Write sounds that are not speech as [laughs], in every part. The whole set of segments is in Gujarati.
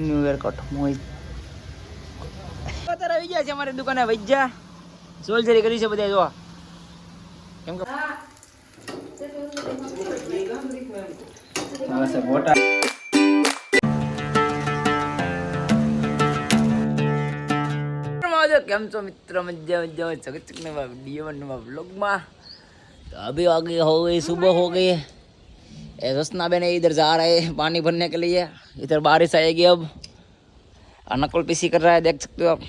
ન્યુ યર કટ અત્યારે આવી ગયા છે અમારી દુકાને વૈજા સોલજરી કરી છે બધા જોવા કેમ કે કેમ છો મિત્ર? મજા મજા જગત નવા ડીવન નવા વ્લોગમાં અભી આગે હો ગઈ સુબહ હો ગઈ. रसना बहन इधर जा रहे हैं पानी भरने के लिए इधर बारिश आएगी अब और नकुल पीसी कर रहा है देख सकते हो आप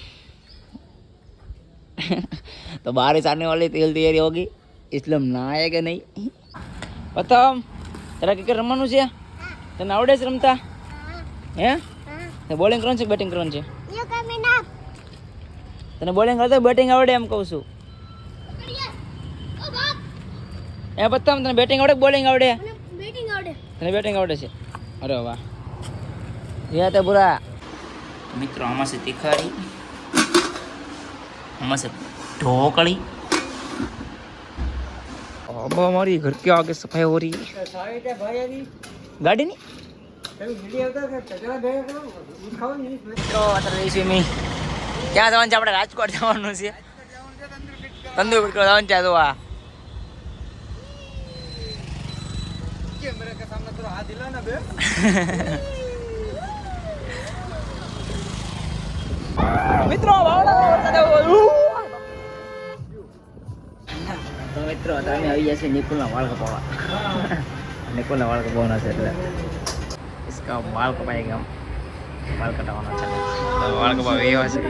[laughs] तो बारिश आने वाली तेल तैयारी होगी इसलिए हम नहाएगा नहीं बताओ તારા ક્રિકેટ રમવાનું છે તને આવડે છે રમતા હે બોલિંગ કરવાનું છે બેટિંગ કરવાનું છે You coming up? તને બોલિંગ આવડે બેટિંગ આવડે એમ કહું છું Oh, Bob. એ બતાવ તને બેટિંગ આવડે બોલિંગ આવડે Meeting order. તને બેટિંગ આવડે છે અરે વાહ યા તે પૂરા મિત્રો આમાં છે તીખારી આમાં છે ઢોકળી अब हमारी घर के आगे सफाई हो रही है गाड़ी नहीं મિત્રો અત્યારે રહીશું અમે ક્યાં જવાનું છે આપણે રાજકોટ જવાનું છે તંદુર કરવા જવાનું છે તો આ મિત્રો વાવડા વરસાદ આવ્યો. તો મિત્રો અત્યારે અમે આવી ગયા છે નિકુલના વાળ કપાવવા નિકુલના વાળ કપાવવાના છે એટલે इसका बाल कपाएगा हम बाल कटावना છે તો વાળ કપાવ એવા છે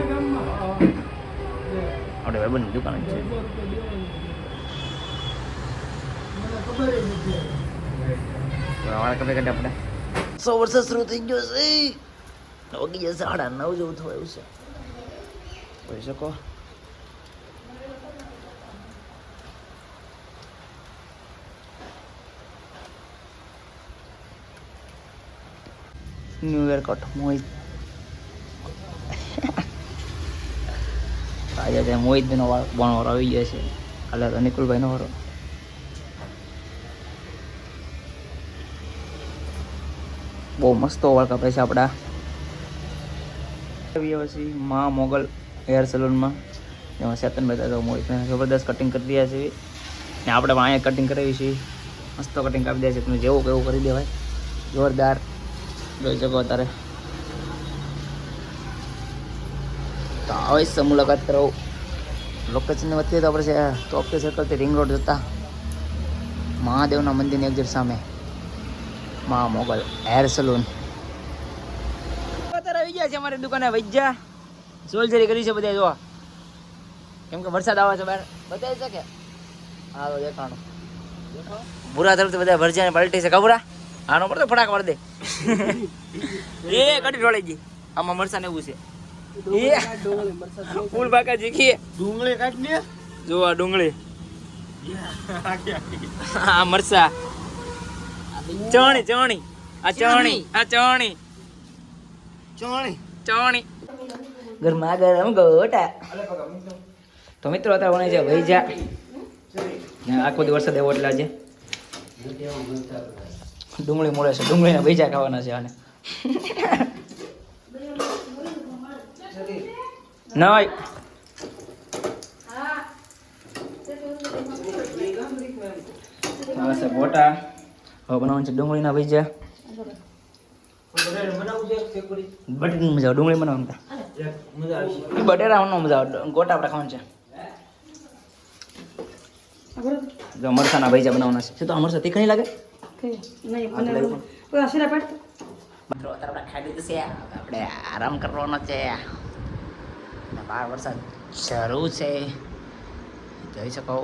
આપણે ભાઈબંધની દુકાન જ છે તો વાળ કમે આપણે. સો વર્ષ શરૂ થઈ ગયો છે. વાગી જશે સાડા નવ જેવું થયું છે. કહી શકો. New year cut Mohit. આજે મોહિતભાઈનો વાળ આવી ગયો છે. એટલે નિકુલભાઈનો વાળો બહુ મસ્ત વાળ કપાય છે આપણા પછી મા મોગલ હેર સલૂનમાં. એમાં ચેતનભાઈ દાદા મોહિતને જબરદસ્ત કટિંગ કરી રહ્યા છે. ને આપણે પણ અહીંયા કટિંગ કરાવી છે. મસ્ત કટિંગ કાપી દે છે તમે જેવું કેવું કરી દેવાય. જોરદાર. જોઈ શકો અત્યારે. તો અવશ્ય મુલાકાત કરો. લોકેશનની વચ્ચે તો આપણે છે ચોકડી સર્કલથી રિંગ રોડ જતા. મહાદેવના મંદિરની એક્ઝેટ સામે. મા મોગલ હેર સલૂન અત્યારે આવી ગયા છે અમારી દુકાને વૈજા સોલજરી કરી છે બધા જોવા કેમ કે વરસાદ આવે છે બહાર. બતાવી છે કે? હા તો દેખાણું. ભૂરા તરફથી બધા ભરજાને પલટી છે. કબરા આનો પડતો ફટાક મારી દે. [laughs] એ કડી ઢોળી ગઈ. આમાં મરસા ને એવું છે. એ ફૂલ બાકા જીખીએ ડુંગળી કાઢી જો જોવા ડુંગળી. આ મરસા. ચણી ચણી. આ ચણી આ ચણી. ચણી. ચણી. ગરમા ગરમ ગોટા. તો મિત્રો અત્યારે વણે છે ભૈજા જા. આખો દિવસ વરસાદ એવો એટલે આજે ડુંગળી મળે છે. ડુંગળીના ભૈજા ખાવાના છે આને. નહીં આવે છે ગોટા. હવે બનાવવાનું છે ડુંગળીના ભજીયા બટેટાની મજા આવે ડુંગળી બનાવવાનું તા બટેટા નો મજા આવે ગોટા આપણે ખાવાનું છે જો મરસાના ભજીયા બનાવવાના છે શું તો આ મરસા તીખા નહીં લાગે મિત્રો અત્યારે આપણે ખાઈ લીધું છે આપણે આરામ કરવાનો છે બહાર વરસાદ શરૂ છે જોઈ શકો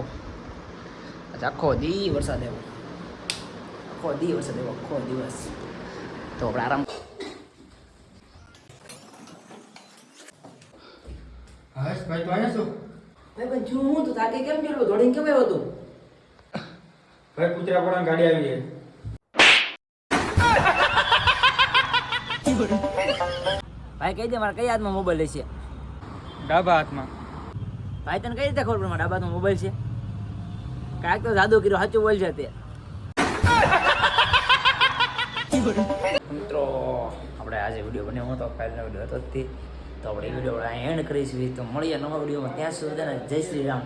આખો દી વરસાદ એવો આખો દી વરસાદ એવો આખો દિવસ તો આપણે આરામ હર્ષ ભાઈ તો અહીંયા શું ભાઈ પણ શું હું તો તાકે કેમ ગયેલો દોડીને કેમ આવ્યો તું ભાઈ કૂતરા પડા ગાડી આવી છે ભાઈ કહી દે મારે કઈ હાથમાં મોબાઈલ છે ડાબા હાથમાં ભાઈ તને કઈ રીતે ખબર પડે મારા ડાબા હાથમાં મોબાઈલ છે કાંઈક તો જાદુ કર્યો સાચું બોલ છે તે મિત્રો, આપણે આજે વીડિયો બન્યો હતો, કાલનો વીડિયો હતો તે. આપણે વીડિયો અહીં એન્ડ કરીશું. તો મળીએ નવા વિડીયોમાં ત્યાં સુધી જય શ્રી રામ.